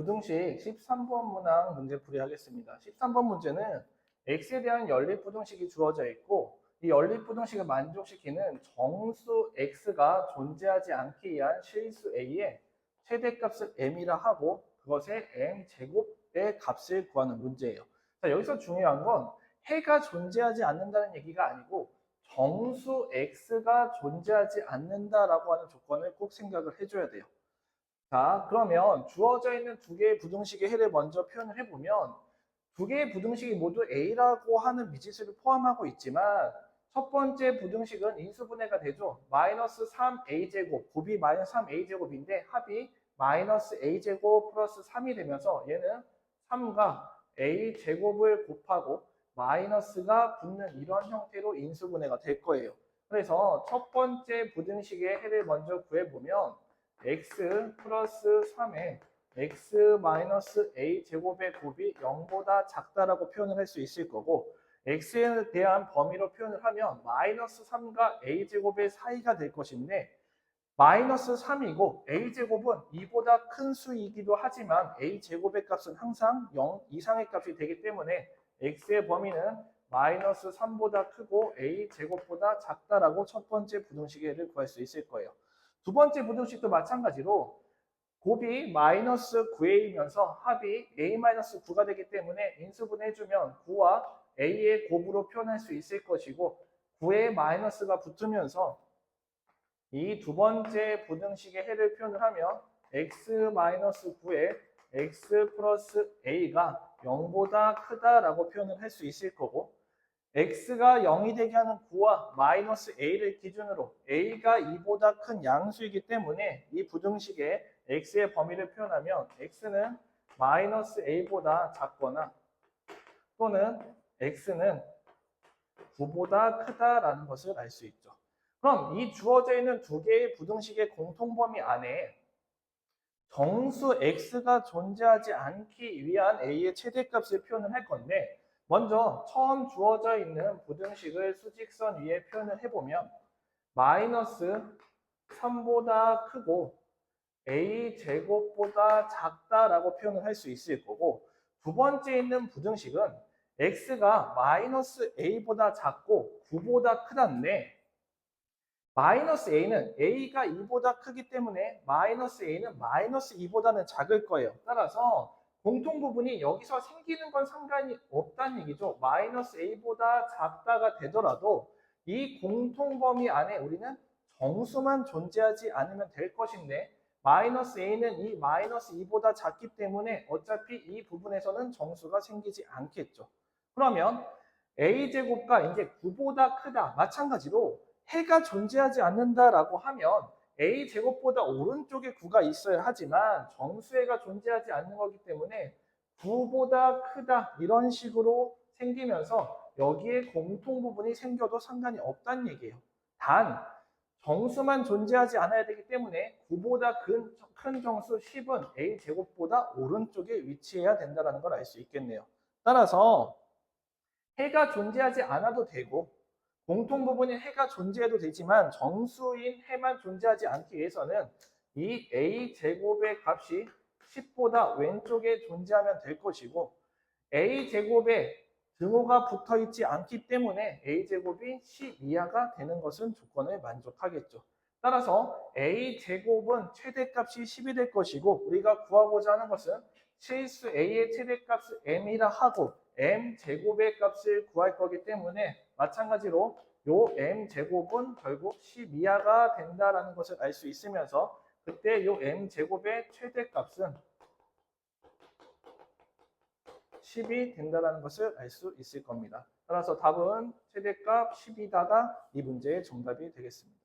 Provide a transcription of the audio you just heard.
부등식 13번 문항 문제 풀이하겠습니다. 13번 문제는 x에 대한 연립부등식이 주어져 있고 이 연립부등식을 만족시키는 정수 x가 존재하지 않기 위한 실수 a의 최대값을 m이라 하고 그것의 m 제곱의 값을 구하는 문제예요. 자, 여기서 중요한 건 해가 존재하지 않는다는 얘기가 아니고 정수 x가 존재하지 않는다라고 하는 조건을 꼭 생각을 해줘야 돼요. 자, 그러면 주어져 있는 두 개의 부등식의 해를 먼저 표현을 해보면 두 개의 부등식이 모두 a라고 하는 미지수를 포함하고 있지만 첫 번째 부등식은 인수분해가 되죠. 마이너스 3a제곱, 곱이 마이너스 3a제곱인데 합이 마이너스 a제곱 플러스 3이 되면서 얘는 3과 a제곱을 곱하고 마이너스가 붙는 이런 형태로 인수분해가 될 거예요. 그래서 첫 번째 부등식의 해를 먼저 구해보면 x 플러스 3에 x 마이너스 a 제곱의 곱이 0보다 작다라고 표현을 할 수 있을 거고 x에 대한 범위로 표현을 하면 마이너스 3과 a 제곱의 사이가 될 것인데 마이너스 3이고 a 제곱은 2보다 큰 수이기도 하지만 a 제곱의 값은 항상 0 이상의 값이 되기 때문에 x의 범위는 마이너스 3보다 크고 a 제곱보다 작다라고 첫 번째 부등식의 해를 구할 수 있을 거예요. 두 번째 부등식도 마찬가지로 곱이 마이너스 9a이면서 합이 a-9가 되기 때문에 인수분해해주면 9와 a의 곱으로 표현할 수 있을 것이고 9에 마이너스가 붙으면서 이 두 번째 부등식의 해를 표현을 하면 x-9에 x 플러스 a가 0보다 크다라고 표현을 할 수 있을 거고 x가 0이 되게 하는 9와 마이너스 a를 기준으로 a가 2보다 큰 양수이기 때문에 이 부등식에 x의 범위를 표현하면 x는 마이너스 a보다 작거나 또는 x는 9보다 크다라는 것을 알 수 있죠. 그럼 이 주어져 있는 두 개의 부등식의 공통 범위 안에 정수 x가 존재하지 않기 위한 a의 최대값을 표현을 할 건데 먼저 처음 주어져 있는 부등식을 수직선 위에 표현을 해보면 마이너스 3보다 크고 a 제곱보다 작다라고 표현을 할 수 있을 거고 두 번째 있는 부등식은 x가 마이너스 a보다 작고 9보다 크다인데 마이너스 a는 a가 2보다 크기 때문에 마이너스 a는 마이너스 2보다는 작을 거예요. 따라서 공통 부분이 여기서 생기는 건 상관이 없다는 얘기죠. 마이너스 a보다 작다가 되더라도 이 공통 범위 안에 우리는 정수만 존재하지 않으면 될 것인데 마이너스 a는 이 마이너스 2보다 작기 때문에 어차피 이 부분에서는 정수가 생기지 않겠죠. 그러면 a제곱과 이제 9보다 크다 마찬가지로 해가 존재하지 않는다라고 하면 a 제곱보다 오른쪽에 9가 있어야 하지만 정수해가 존재하지 않는 거기 때문에 9보다 크다 이런 식으로 생기면서 여기에 공통 부분이 생겨도 상관이 없다는 얘기예요. 단 정수만 존재하지 않아야 되기 때문에 9보다 큰, 큰 정수 10은 a 제곱보다 오른쪽에 위치해야 된다는 걸 알 수 있겠네요. 따라서 해가 존재하지 않아도 되고 공통 부분인 해가 존재해도 되지만 정수인 해만 존재하지 않기 위해서는 이 a 제곱의 값이 10보다 왼쪽에 존재하면 될 것이고 a 제곱에 등호가 붙어 있지 않기 때문에 a 제곱이 10 이하가 되는 것은 조건을 만족하겠죠. 따라서 a 제곱은 최대값이 10이 될 것이고 우리가 구하고자 하는 것은 실수 a의 최대값을 m이라 하고 m 제곱의 값을 구할 거기 때문에 마찬가지로 요 m 제곱은 결국 10 이하가 된다라는 것을 알 수 있으면서 그때 요 m 제곱의 최대값은 10이 된다는 것을 알 수 있을 겁니다. 따라서 답은 최대값 10이다가 이 문제의 정답이 되겠습니다.